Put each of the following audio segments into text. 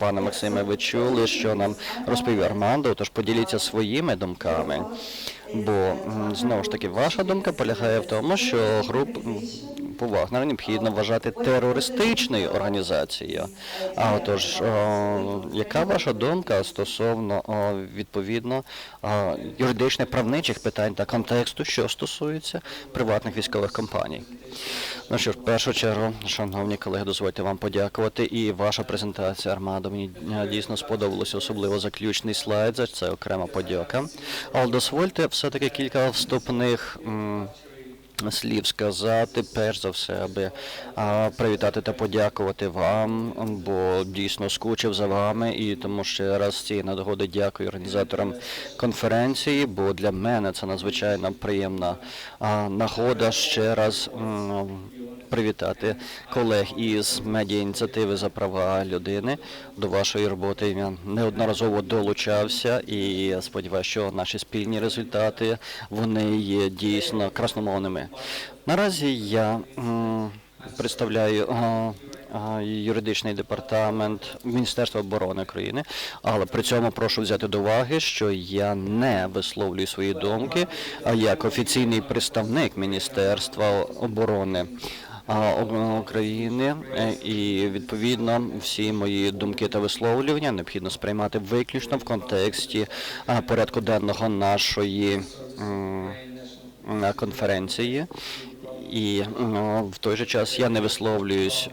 Пане Максиме, ви чули, що нам розповів Армандо, тож поділіться своїми думками. Бо знову ж таки, ваша думка полягає в тому, що групу по Вагнера необхідно вважати терористичною організацією. А отож, яка ваша думка стосовно відповідно юридичних правничих питань та контексту, що стосується приватних військових компаній? Ну що ж, в першу чергу, шановні колеги, дозвольте вам подякувати. І ваша презентація Армадо мені е, дійсно сподобалося, особливо заключний слайд. За це окрема подяка. Але дозвольте все-таки кілька вступних. м, Слів сказати, перш за все, аби привітати та подякувати вам, бо дійсно скучив за вами, і тому ще раз цієї нагоди дякую організаторам конференції, бо для мене це надзвичайно приємна нагода ще раз привітати колег із медіа ініціативи за права людини до вашої роботи. Я неодноразово долучався і сподіваюся, що наші спільні результати вони є дійсно красномовними. Наразі я представляю. Юридичний департамент Міністерства оборони України, але при цьому прошу взяти до уваги, що я не висловлюю свої думки як офіційний представник Міністерства оборони України, е, і відповідно всі мої думки та висловлювання необхідно сприймати виключно в контексті порядку денного нашої конференції. І в той же час я не висловлююсь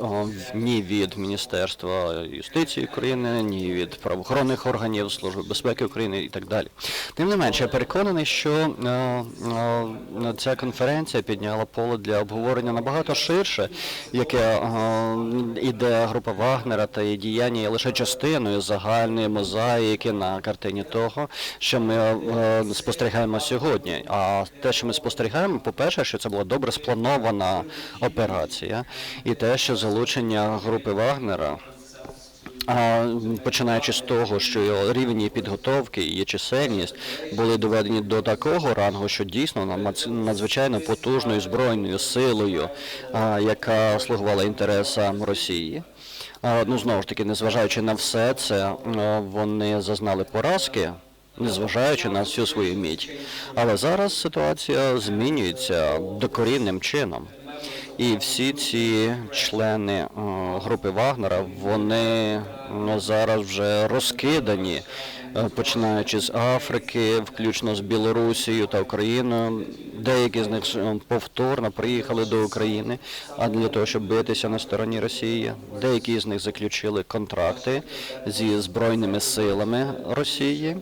ні від Міністерства юстиції України, ні від правоохоронних органів, Служби безпеки України і так далі. Тим не менше, я переконаний, що ця конференція підняла поле для обговорення набагато ширше, яке іде група Вагнера та її діяння є лише частиною загальної мозаїки на картині того, що ми спостерігаємо сьогодні. А те, що ми спостерігаємо, по-перше, що це була добре спланована операція, і те, що залучення групи Вагнера. А починаючи з того, що його рівень її підготовки і її чисельність були доведені до такого рангу, що дійсно надз- надзвичайно потужною збройною силою, яка слугувала інтересам Росії. Ну знову ж таки, незважаючи на все це, вони зазнали поразки. Незважаючи на всю свою мідь, але зараз ситуація змінюється докорінним чином. І всі ці члени е, групи Вагнера, вони зараз вже розкидані, е, починаючи з Африки, включно з Білорусією та Україною. Деякі з них е, повторно приїхали до України, а для того, щоб битися на стороні Росії. Деякі з них заключили контракти зі збройними силами Росії.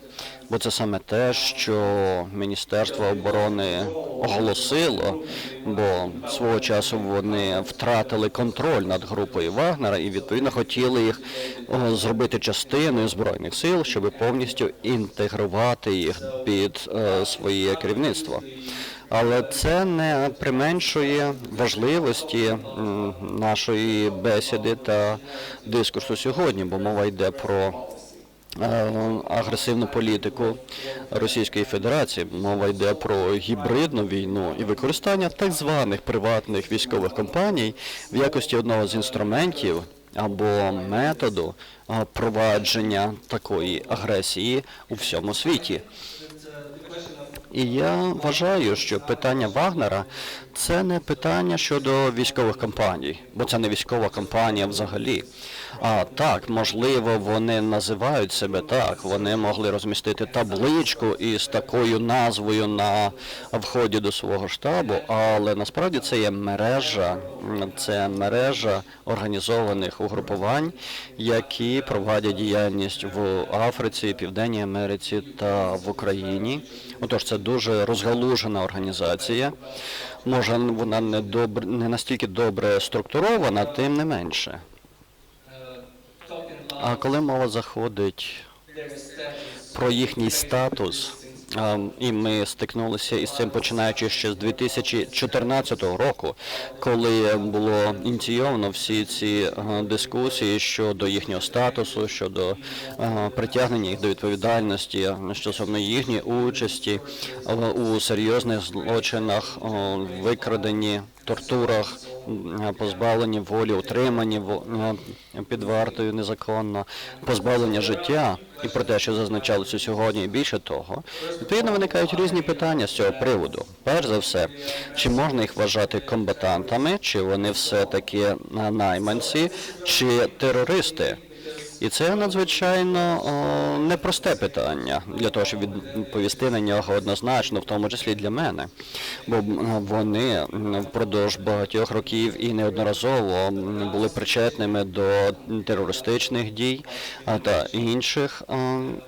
Бо це саме те, що Міністерство оборони оголосило, бо свого часу вони втратили контроль над групою Вагнера і відповідно хотіли їх зробити частиною збройних сил, щоб повністю інтегрувати їх під е, своє керівництво. Але це не применшує важливості нашої бесіди та дискурсу сьогодні, бо мова йде про е, агресивну політику Російської Федерації. Мова йде про гібридну війну і використання так званих приватних військових компаній в якості одного з інструментів або методу провадження такої агресії у всьому світі. І я вважаю, що питання Вагнера це не питання щодо військових компаній, бо це не військова компанія взагалі. А так, можливо, вони називають себе так. Вони могли розмістити табличку із такою назвою на вході до свого штабу, але насправді це є мережа, це мережа організованих угрупувань, які проводять діяльність в Африці, Південній Америці та в Україні. Отож, це дуже розгалужена організація. Може, вона не добре, не настільки добре структурована, тим не менше. А коли мова заходить про їхній статус, і ми стикнулися із цим починаючи ще з 2014 року, коли було ініційовано всі ці дискусії щодо їхнього статусу, щодо притягнення їх до відповідальності стосовно їхньої участі у серйозних злочинах, викраденні тортурах, позбавлені волі, утримані е, під вартою незаконно, позбавлення життя і про те, що зазначалося сьогодні, і більше того, відповідно виникають різні питання з цього приводу. Перш за все, чи можна їх вважати комбатантами, чи вони все-таки е, найманці, чи терористи. І це надзвичайно о, непросте питання для того, щоб відповісти на нього однозначно, в тому числі для мене. Бо вони впродовж багатьох років і неодноразово були причетними до терористичних дій та інших м,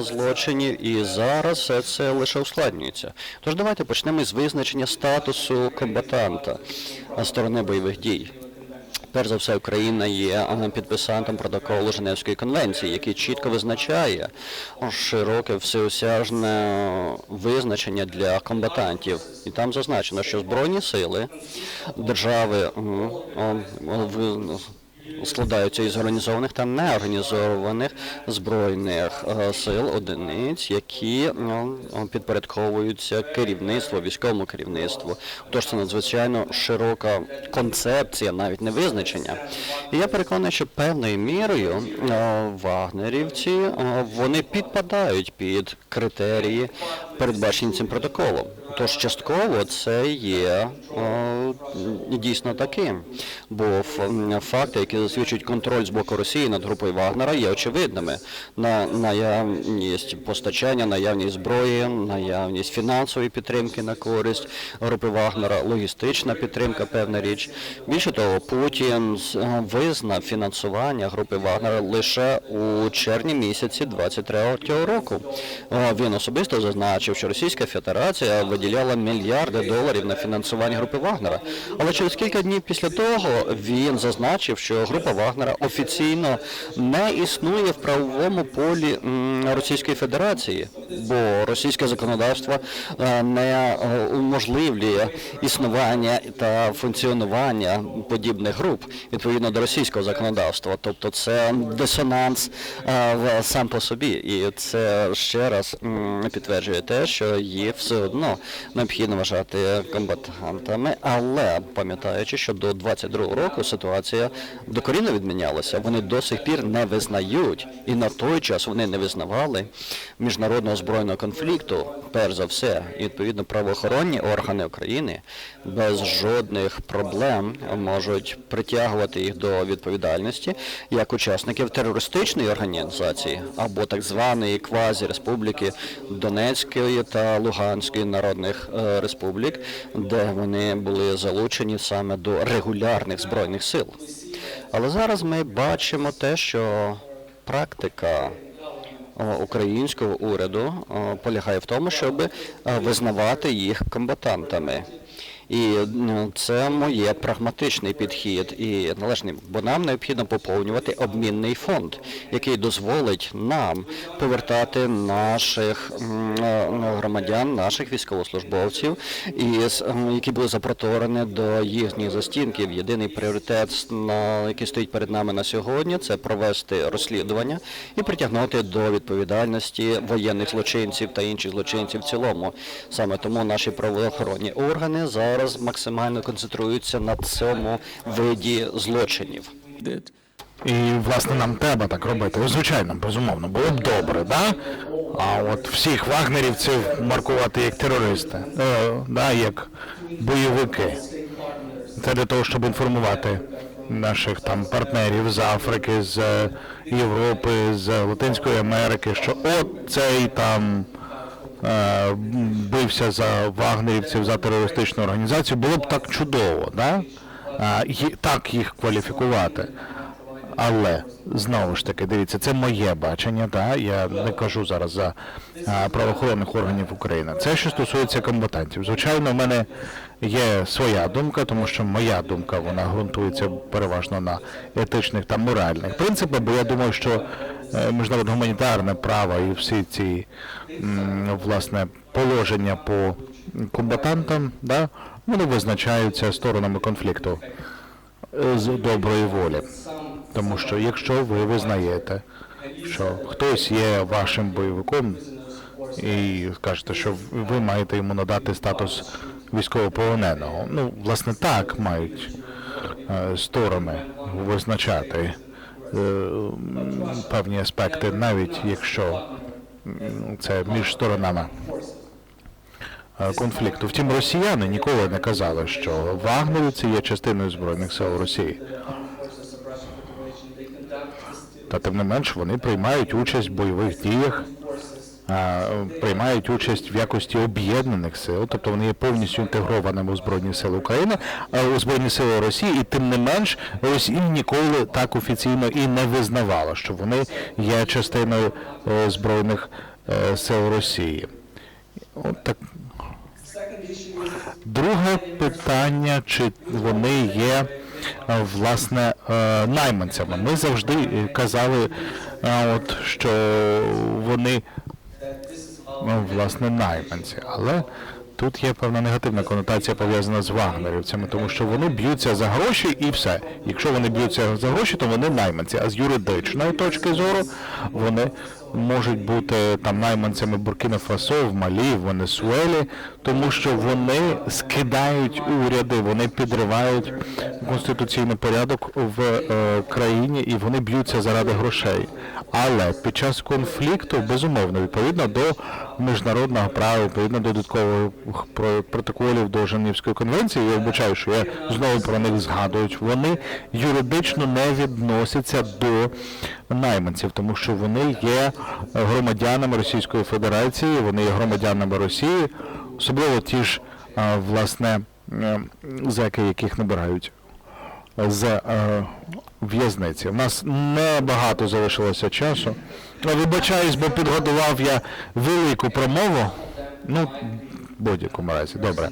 злочинів, і зараз все це лише ускладнюється. Тож давайте почнемо з визначення статусу комбатанта сторони бойових дій. Перш за все, Україна є підписантом протоколу Женевської конвенції, який чітко визначає широке всеосяжне визначення для комбатантів. І там зазначено, що збройні сили держави складаються із організованих та неорганізованих збройних е, сил одиниць, які ну, підпорядковуються керівництву, військовому керівництву. Тож це надзвичайно широка концепція, навіть не визначення. І я переконаний, що певною мірою е, вагнерівці е, вони підпадають під критерії, передбачені цим протоколом. Тож частково це є е, дійсно таким, бо факти, які засвідчують контроль з боку Росії над групою Вагнера, є очевидними. На наявність постачання, наявність зброї, наявність фінансової підтримки на користь групи Вагнера, логістична підтримка, певна річ. Більше того, Путін е, визнав фінансування групи Вагнера лише у червні місяці 23-го року. Е, Він особисто зазначив, що Російська Федерація виділяла мільярди доларів на фінансування групи Вагнера. Але через кілька днів після того він зазначив, що група Вагнера офіційно не існує в правовому полі Російської Федерації, бо російське законодавство е, не е, уможливлює існування та функціонування подібних груп відповідно до російського законодавства. Тобто це дисонанс е, сам по собі, і це ще раз підтверджує те, що їх все одно необхідно вважати комбатантами, але пам'ятаючи, що до 22-го року ситуація докорінно відмінялася. Вони до сих пір не визнають, і на той час вони не визнавали міжнародного збройного конфлікту, перш за все, і відповідно правоохоронні органи України без жодних проблем можуть притягувати їх до відповідальності як учасників терористичної організації або так званої квазі-республіки Донецької та Луганської народних е, республік, де вони були залучені саме до регулярних збройних сил. Але зараз ми бачимо те, що практика українського уряду полягає в тому, щоб е, визнавати їх комбатантами. І ну, це моє прагматичний підхід і належний, бо нам необхідно поповнювати обмінний фонд, який дозволить нам повертати наших е, ну, громадян, наших військовослужбовців, і з- м, які були запроторені до їхніх застінків. Єдиний пріоритет, на який стоїть перед нами на сьогодні, це провести розслідування і притягнути до відповідальності воєнних злочинців та інших злочинців в цілому. Саме тому наші правоохоронні органи зараз максимально концентруються на цьому виді злочинів. І власне нам треба так робити. Ну, Звичайно, безумовно, було б добре, да? А от всіх вагнерівців маркувати як терористи, е, да, як бойовики. Це для того, щоб інформувати наших там партнерів з Африки, з Європи, з Латинської Америки, що от цей там бився за вагнерівців, за терористичну організацію, було б так чудово, да? Так їх кваліфікувати. Але знову ж таки, дивіться, це моє бачення. Да? Я не кажу зараз за а, правоохоронних органів України. Це що стосується комбатантів. Звичайно, в мене є своя думка, тому що моя думка вона ґрунтується переважно на етичних та моральних принципах. Бо я думаю, що е, міжнародне гуманітарне право і всі ці власне положення по комбатантам, да, вони визначаються сторонами конфликту е, з доброї волі. Тому що якщо ви визнаєте, що хтось є вашим бойовиком і скажете, що ви маєте йому надати статус військовополоненого. Ну, власне, так мають е, сторони визначати е, певні аспекти, навіть якщо це між сторонами е, конфлікту. Втім, росіяни ніколи не казали, що вагнерівці є частиною збройних сил Росії. Та тим не менш вони приймають участь в бойових діях, приймають участь в якості об'єднаних сил, тобто вони є повністю інтегрованими у Збройні Сили України, у Збройні Сили Росії, і тим не менш Росія ніколи так офіційно і не визнавала, що вони є частиною Збройних е, сил Росії. От так. Друге питання, чи вони є е, власне е, найманцями. Ми завжди казали, от, що вони ну, власне найманці, але тут є певна негативна конотація пов'язана з вагнерівцями, тому що вони б'ються за гроші і все. Якщо вони б'ються за гроші, то вони найманці. А з юридичної точки зору вони можуть бути там найманцями Буркіна Фасо, в Малі, в Венесуелі, тому що вони скидають уряди, вони підривають конституційний порядок в е, країні і вони б'ються заради грошей. Але під час конфлікту, безумовно, відповідно до міжнародного права, відповідно до додаткових про- протоколів до Женевської конвенції, я вбачаю, що я знову про них згадують, вони юридично не відносяться до найманців, тому що вони є громадянами Російської Федерації, вони є громадянами Росії, особливо ті ж, власне, зеки, яких набирають з е, в'язниці. У нас небагато залишилося часу. Вибачаюсь, бо підготував я велику промову. Ну, в будь-якому разі, добре.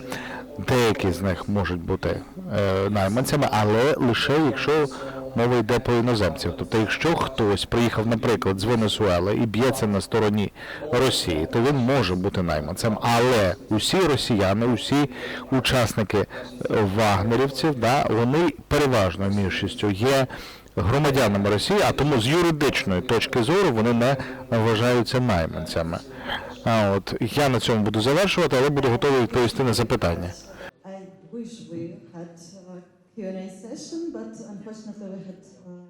Деякі з них можуть бути е, найманцями, але лише якщо мова йде про іноземців. Тобто, якщо хтось приїхав, наприклад, з Венесуели і б'ється на стороні Росії, то він може бути найманцем. Але усі росіяни, усі учасники вагнерівців, да, вони переважно більшістю є громадянами Росії, а тому з юридичної точки зору вони не вважаються найманцями. А от я на цьому буду завершувати, але буду готовий відповісти на запитання. I wish we had a Q&A session, but unfortunately we had uh,